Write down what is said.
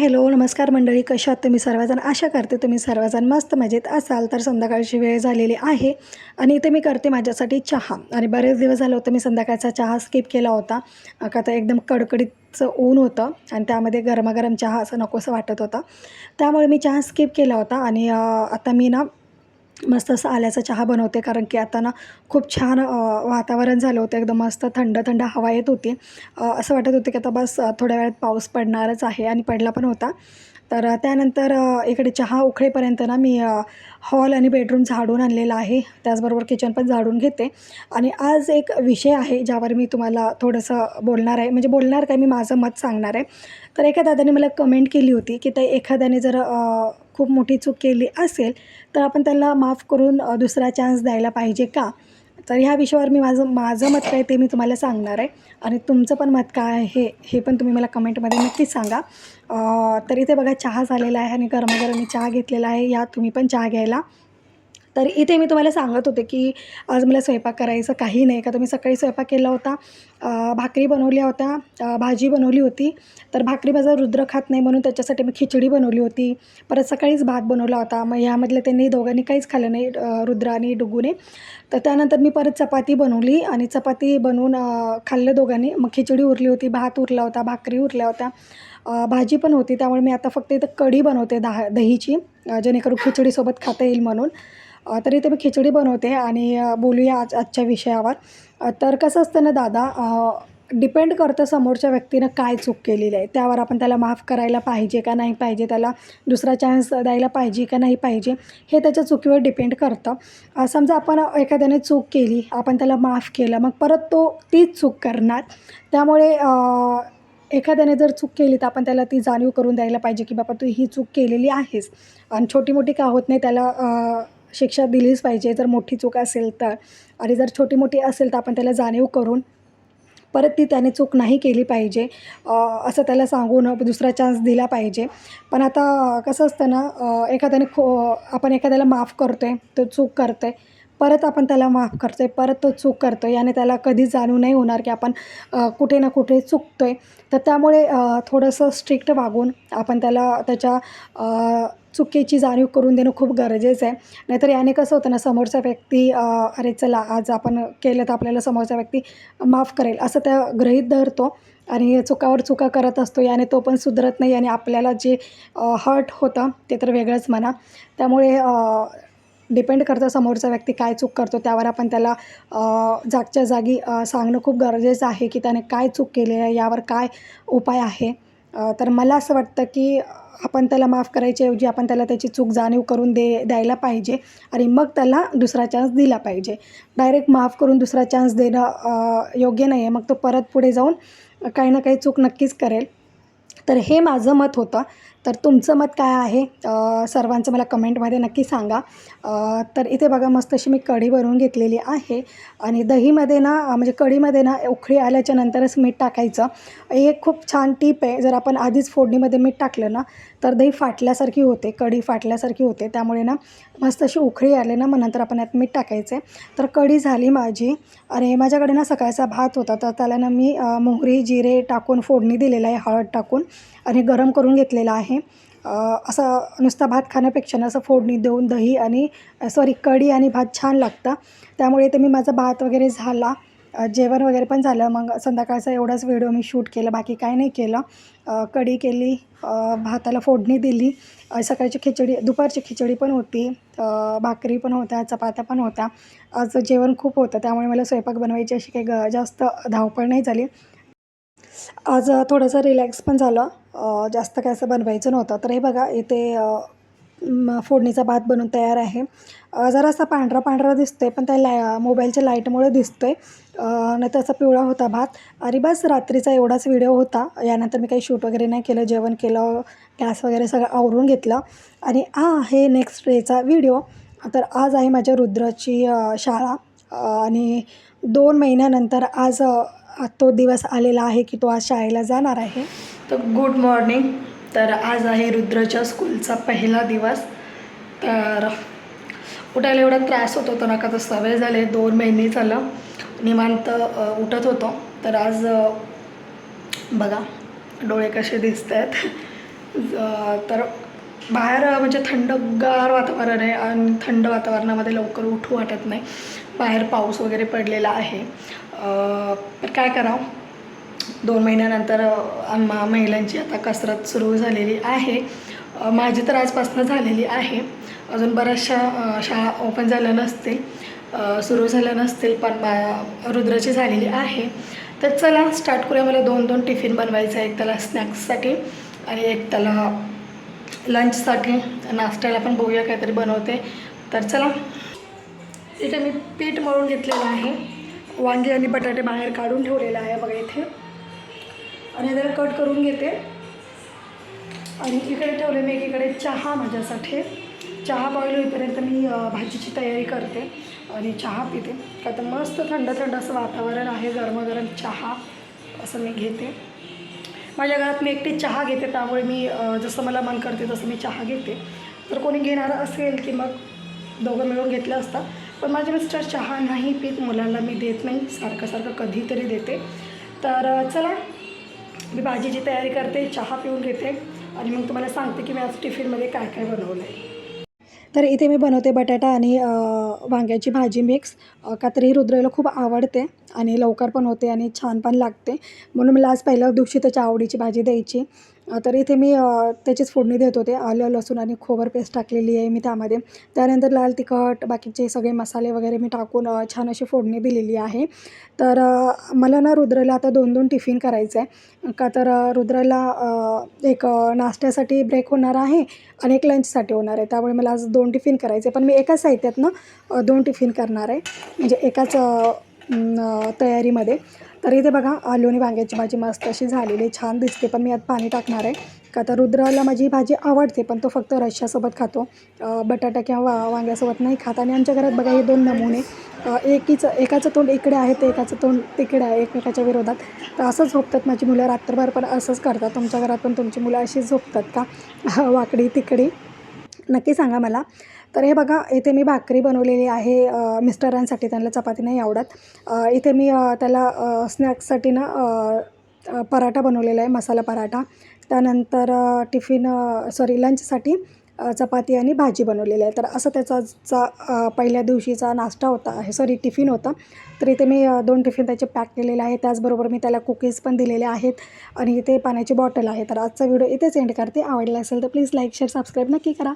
Hello नमस्कार मंडळी कशा आहात तुम्ही सर्वजण? आशा करते तुम्ही सर्वजण मस्त मजेत असाल. तर संध्याकाळची वेळ झालेली आहे आणि इथे मी करते माझ्यासाठी चहा. आणि बरेच दिवस झालं होतं मी संध्याकाळचा चहा स्किप केला होता. का तर एकदम कडकडीचं ऊन होतं आणि त्यामध्ये गरमागरम चहा असं नकोसं वाटत होतं. त्यामुळे मी चहा स्किप केला होता आणि आता मी ना मस्त असं आल्याचा चहा बनवते कारण की आता ना खूप छान वातावरण झालं होतं. एकदम मस्त थंड थंड हवा येत होती. असं वाटत होतं की आता बस थोड्या वेळात पाऊस पडणारच आहे आणि पडला पण होता. तर त्यानंतर इकडे चहा उखळेपर्यंत ना मी हॉल आणि बेडरूम झाडून आणलेला आहे. त्याचबरोबर किचन पण झाडून घेते. आणि आज एक विषय आहे ज्यावर मी तुम्हाला थोडंसं बोलणार आहे. म्हणजे बोलणार काय मी माझं मत सांगणार आहे. तर एका दादाने मला कमेंट केली होती की ते एखाद्याने जर खूप मोठी चूक केली असेल तर आपण त्याला माफ करून दुसरा चान्स द्यायला पाहिजे का? तर ह्या विषयावर मी माझं माझं मत काय ते मी तुम्हाला सांगणार आहे. आणि तुमचं पण मत काय आहे हे पण तुम्ही मला कमेंटमध्ये नक्कीच सांगा. तर इथे बघा चहा झालेला आहे आणि गरमागरम मी चहा घेतलेला आहे. या तुम्ही पण चहा घ्यायला तर इथे मी तुम्हाला सांगत होते की आज मला स्वयंपाक करायचं काही नाही. का तुम्ही सकाळी स्वयंपाक केला होता भाकरी बनवल्या होत्या भाजी बनवली होती. तर भाकरी माझा रुद्र खात नाही म्हणून त्याच्यासाठी मी खिचडी बनवली होती. परत सकाळीच भात बनवला होता. मग ह्यामधल्या त्यांनी दोघांनी काहीच खाल्लं नाही रुद्र आणि डुगूने. तर त्यानंतर मी परत चपाती बनवली आणि चपाती बनवून खाल्लं दोघांनी. मग खिचडी उरली होती भात उरला होता भाकरी उरल्या होत्या. भाजी पण होती. त्यामुळे मी आता फक्त इथं कढी बनवते दहा दहीची जेणेकरून खिचडीसोबत खाता येईल म्हणून. तर इथे मी खिचडी बनवते आणि बोलूया आज आजच्या विषयावर. तर कसं असतं ना दादा डिपेंड करतं समोरच्या व्यक्तीनं काय चूक केलेली आहे. त्यावर आपण त्याला माफ करायला पाहिजे का नाही पाहिजे त्याला दुसरा चान्स द्यायला पाहिजे का नाही पाहिजे हे त्याच्या चुकीवर डिपेंड करतं. समजा आपण एखाद्याने चूक केली आपण त्याला माफ केलं मग परत तो तीच चूक करणार. त्यामुळे एखाद्याने जर चूक केली तर आपण त्याला ती जाणीव करून द्यायला पाहिजे की बाबा तू ही चूक केलेली आहेस. आणि छोटी मोठी का होत नाही त्याला शिक्षा दिलीच पाहिजे. जर मोठी चूक असेल तर. आणि जर छोटी मोठी असेल तर आपण त्याला जाणीव करून परत ती त्याने चूक नाही केली पाहिजे. असं त्याला सांगून दुसरा चान्स दिला पाहिजे. पण आता कसं असतं ना एखाद्याने खो आपण एखाद्याला माफ करतो आहे तो चूक करतो आहे परत आपण त्याला माफ करतो आहे परत तो चूक करतो आहे याने त्याला कधी जाणू नाही होणार की आपण कुठे ना कुठे चुकतो आहे तर त्यामुळे थोडंसं स्ट्रिक्ट वागून आपण त्याला त्याच्या चुकीची जाणीव करून देणं खूप गरजेचं आहे. नाहीतर याने कसं होतं ना समोरचा व्यक्ती अरे चला आज आपण केलं तर आपल्याला समोरचा व्यक्ती माफ करेल असं त्या गृहीत धरतो आणि चुकावर चुका करत असतो. याने तो पण सुधरत नाही आणि आपल्याला जे हर्ट होतं ते तर वेगळंच म्हणा. त्यामुळे डिपेंड करतं समोरचा व्यक्ती काय चूक करतो त्यावर आपण त्याला जागच्या जागी सांगणं खूप गरजेचं आहे की त्याने काय चूक केली आहे यावर काय उपाय आहे. तर मला असं वाटतं की आपण त्याला माफ करायच्याऐवजी आपण त्याला त्याची चूक जाणीव करून दे द्यायला पाहिजे आणि मग त्याला दुसरा चान्स दिला पाहिजे. डायरेक्ट माफ करून दुसरा चान्स देणं योग्य नाही आहे मग तो परत पुढे जाऊन काही ना काही चूक नक्कीच करेल. तर हे माझं मत होतं. तर तुमचं मत काय आहे? सर्वांचं मला कमेंटमध्ये नक्की सांगा. तर इथे बघा मस्त अशी मी कढी भरून घेतलेली आहे. आणि दहीमध्ये ना म्हणजे कढीमध्ये ना उखळी आल्याच्या नंतरच मीठ टाकायचं. ही एक खूप छान टीप आहे. जर आपण आधीच फोडणीमध्ये मीठ टाकलं ना तर दही फाटल्यासारखी होते. कढी फाटल्यासारखी होते. त्यामुळे ना मस्त अशी उखळी आले ना मग नंतर आपण यात मीठ टाकायचं. तर कढी झाली माझी. आणि माझ्याकडे ना सकाळचा भात होता. तर त्याला ना मी मोहरी जिरे टाकून फोडणी दिलेलं आहे हळद टाकून. आणि गरम करून घेतलेला आहे. आहे. असं नुसता भात खाण्यापेक्षा ना असं फोडणी देऊन दही आणि सॉरी कढी आणि भात छान लागतं. त्यामुळे ते मी माझा भात वगैरे झाला. जेवण वगैरे पण झालं. मग संध्याकाळचा एवढाच व्हिडिओ मी शूट केला. बाकी काय नाही केलं. कढी केली. भाताला फोडणी दिली. सकाळची खिचडी दुपारची खिचडी पण होती. भाकरी पण होत्या चपात्या पण होत्या. आज जेवण खूप होतं. त्यामुळे मला स्वयंपाक बनवायची अशी काही ग जास्त धावपळ नाही झाली. आज थोडंसं रिलॅक्स पण झालं. जास्त काय असं बनवायचं नव्हतं. तर हे बघा इथे फोडणीचा भात बनून तयार आहे. जरासा पांढरा पांढरा दिसतो आहे पण त्या लाय मोबाईलच्या लाईटमुळे दिसतो आहे नाही तर असा पिवळा होता भात. आणि बस रात्रीचा एवढाच व्हिडिओ होता. यानंतर मी काही शूट वगैरे नाही केलं जेवण केलं गॅस वगैरे सगळं आवरून घेतलं. आणि हा आहे नेक्स्ट डेचा व्हिडिओ. तर आज आहे माझ्या रुद्राची शाळा. आणि दोन महिन्यानंतर आज तो दिवस आलेला आहे की तो आज शाळेला जाणार आहे. तर गुड मॉर्निंग. तर आज आहे रुद्रच्या स्कूलचा पहिला दिवस. तर उठायला एवढा त्रास होत होता नका तर सवय झाले दोन महिने झालं. निवांत उठत होतो. तर आज बघा डोळे कसे दिसत आहेत तर बाहेर म्हणजे थंडगार वातावरण आहे आणि थंड वातावरणामध्ये लवकर उठू वाटत नाही. बाहेर पाऊस वगैरे पडलेला आहे. काय करावं? दोन महिन्यानंतर आम्हा महिलांची आता कसरत सुरू झालेली आहे. माझी तर आजपासून झालेली आहे. अजून बऱ्याचशा शाळा ओपन झाल्या नसतील सुरू झाल्या नसतील पण मा रुद्राची झालेली आहे. तर चला स्टार्ट करूया. मला दोन दोन टिफिन बनवायचं आहे. एक त्याला स्नॅक्ससाठी आणि एक त्याला लंचसाठी नाश्त्याला पण बघूया काहीतरी बनवते. तर चला. इथे मी पीठ मळून घेतलेलं आहे. वांगे आणि बटाटे बाहेर काढून ठेवलेलं आहे बघा इथे. आणि त्याला कट करून घेते. आणि इकडे ठेवले मी एकीकडे चहा माझ्यासाठी. चहा बॉईल होईपर्यंत मी भाजीची तयारी करते आणि चहा पिते. का तर मस्त थंड थंड असं वातावरण आहे गरमागरम चहा असं मी घेते. माझ्या घरात मी एकटी चहा घेते त्यामुळे मी जसं मला मन करते तसं मी चहा घेते. तर कोणी घेणारं असेल की मग दोघं मिळून घेतलं असतं पण माझे मिस्टर चहा नाही पीत मुलांना मी देत नाही. सारखं सारखं कधीतरी देते. तर चला मी भाजीची तयारी करते चहा पिऊन घेते आणि मग तुम्हाला सांगते की मी आज टिफिनमध्ये काय काय बनवलं आहे तर इथे मी बनवते बटाटा आणि वांग्याची भाजी मिक्स. अ, का तरी रुद्राला खूप आवडते आणि लवकर पण होते आणि छान पण लागते. म्हणून मला आज पहिल्या दिवशी त्याच्या आवडीची भाजी द्यायची. तर इथे मी त्याचीच फोडणी देत होते. आलं लसूण आणि खोबर पेस्ट टाकलेली आहे मी त्यामध्ये. त्यानंतर लाल तिखट बाकीचे सगळे मसाले वगैरे मी टाकून छान अशी फोडणी दिलेली आहे. तर मला ना रुद्रला आता दोन दोन टिफिन करायचं आहे का तर रुद्राला एक नाश्त्यासाठी ब्रेक होणार आहे आणि एक लंचसाठी होणार आहे. त्यामुळे मला आज दोन टिफिन करायचे पण मी एकाच साहित्यातनं दोन टिफिन करणार आहे. म्हणजे एकाच तयारीमध्ये. तर इथे बघा आलू आणि वांग्याची भाजी मस्त अशी झालेली छान दिसते पण मी आत पाणी टाकणार आहे. का तर रुद्राला माझी भाजी आवडते पण तो फक्त रश्श्यासोबत खातो. बटाटा किंवा वा वांग्यासोबत नाही खात. आणि आमच्या घरात बघा हे दोन नमुने एकीचं एकाचं तोंड इकडे आहे तर एकाचं तोंड तिकडे आहे एकमेकाच्या विरोधात. तर असंच झोपतात माझी मुलं रात्रभर पण असंच करतात. तुमच्या घरात पण तुमची मुलं अशीच झोपतात का? वाकडी तिकडी. नक्की सांगा मला. तर हे बघा इथे मी भाकरी बनवलेली आहे मिस्टरांसाठी. त्यांना चपाती नाही आवडत. इथे मी त्याला स्नॅक्ससाठी ना पराठा बनवलेला आहे मसाला पराठा. त्यानंतर टिफिन सॉरी लंचसाठी चपाती आणि भाजी बनवलेली आहे. तर असं त्याचा चा पहिल्या दिवशीचा नाश्ता होता. आहे सॉरी टिफिन होता. तर इथे मी दोन टिफिन त्याचे पॅक केलेले आहे त्याचबरोबर मी त्याला कुकीज पण दिलेले आहेत आणि इथे पाण्याची बॉटल आहे. तर आजचा व्हिडिओ इथेच एंड करते. आवडला असेल तर प्लीज लाईक शेअर सबस्क्राईब नक्की करा.